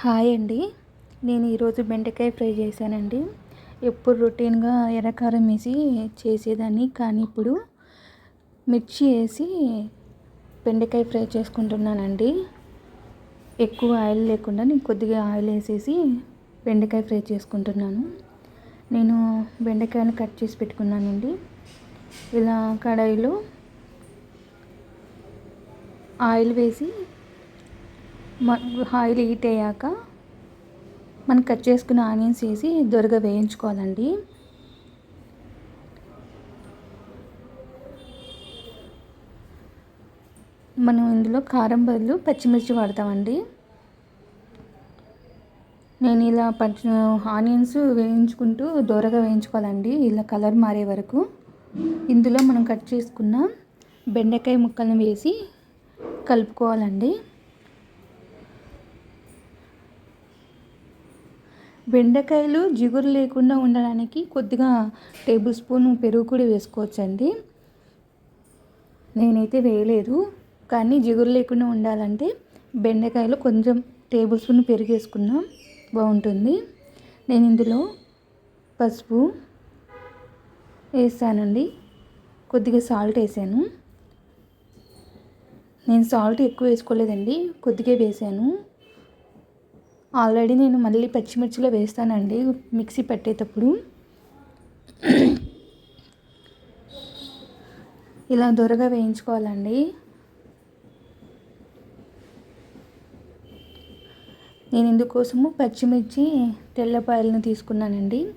Hi అండి. నేను ఈరోజు బెండకాయ ఫ్రై చేశానండి. ఎప్పుడు రొటీన్గా ఎర్రకారం వేసి చేసేదాన్ని కానీ ఇప్పుడు మిర్చి వేసి బెండకాయ ఫ్రై చేసుకుంటున్నానండి. ఎక్కువ ఆయిల్ లేకుండా నేను కొద్దిగా ఆయిల్ వేసేసి బెండకాయ ఫ్రై చేసుకుంటున్నాను. నేను బెండకాయని కట్ చేసి పెట్టుకున్నానండి. ఇలా కడాయిలో ఆయిల్ వేసి ఆయిల్ హీట్ అయ్యాక మనం కట్ చేసుకున్న ఆనియన్స్ వేసి దొరగ వేయించుకోవాలండి. మనం ఇందులో కారం బదులు పచ్చిమిర్చి వాడతామండి. నేను ఇలా పచ్చి ఆనియన్స్ వేయించుకుంటూ దూరగా వేయించుకోవాలండి. ఇలా కలర్ మారే వరకు. ఇందులో మనం కట్ చేసుకున్న బెండకాయ ముక్కలను వేసి కలుపుకోవాలండి. బెండకాయలు జిగురు లేకుండా ఉండడానికి కొద్దిగా టేబుల్ స్పూన్ పెరుగు కూడా వేసుకోవచ్చండి. నేనైతే వేయలేదు కానీ జిగురు లేకుండా ఉండాలంటే బెండకాయలు కొంచెం టేబుల్ స్పూన్ పెరుగు వేసుకున్నాం బాగుంటుంది. నేను ఇందులో పసుపు వేసానండి. కొద్దిగా సాల్ట్ వేసాను. నేను సాల్ట్ ఎక్కువ వేసుకోలేదండి కొద్దిగా వేసాను. ఆల్రెడీ నేను మళ్ళీ పచ్చిమిర్చిలో వేస్తానండి మిక్సీ పెట్టేటప్పుడు. ఇలా దొరగా వేయించుకోవాలండి. నేను ఇందుకోసము పచ్చిమిర్చి తెల్లపాయలను తీసుకున్నానండి.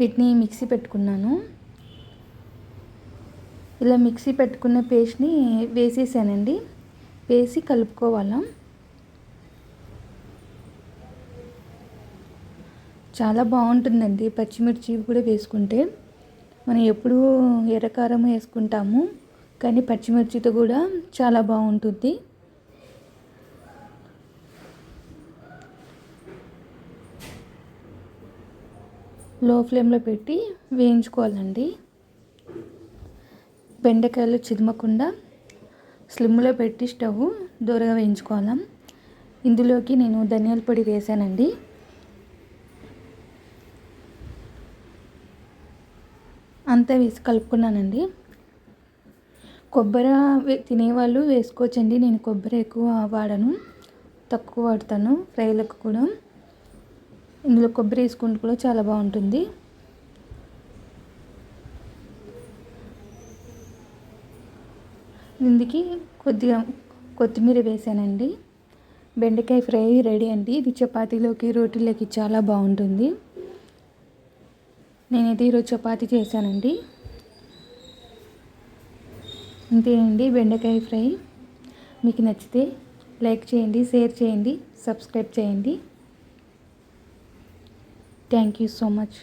వీటిని మిక్సీ పెట్టుకున్నాను. ఇలా మిక్సీ పెట్టుకున్న పేస్ట్ని వేసేసానండి. వేసి కలుపుకోవాలా? చాలా బాగుంటుందండి. పచ్చిమిర్చి కూడా వేసుకుంటే మనం ఎప్పుడూ ఎర్రకారం వేసుకుంటాము. కానీ పచ్చిమిర్చితో కూడా చాలా బాగుంటుంది. లో ఫ్లేమ్లో పెట్టి వేయించుకోవాలండి. బెండకాయలు చిదమకుండా స్లిమ్లో పెట్టి స్టవ్ దూరగా వేయించుకోవాలి. ఇందులోకి నేను ధనియాల పొడి వేసానండి. అంతా వేసి కలుపుకున్నానండి. కొబ్బరి తినేవాళ్ళు వేసుకోవచ్చండి. నేను కొబ్బరి ఎక్కువ వాడను. తక్కువ వాడతాను. ఫ్రైలకు కూడా. ఇందులో కొబ్బరి వేసుకుంటే కూడా చాలా బాగుంటుంది. ఇందుకి కొద్దిగా కొత్తిమీర వేసానండి. బెండకాయ ఫ్రై రెడీ అండి. ఇది చపాతీలోకి రోటీలోకి చాలా బాగుంటుంది. నేనైతే ఈరోజు చపాతీ చేశానండి. అంతేనండి బెండకాయ ఫ్రై. మీకు నచ్చితే లైక్ చేయండి షేర్ చేయండి సబ్స్క్రైబ్ చేయండి. Thank you so much.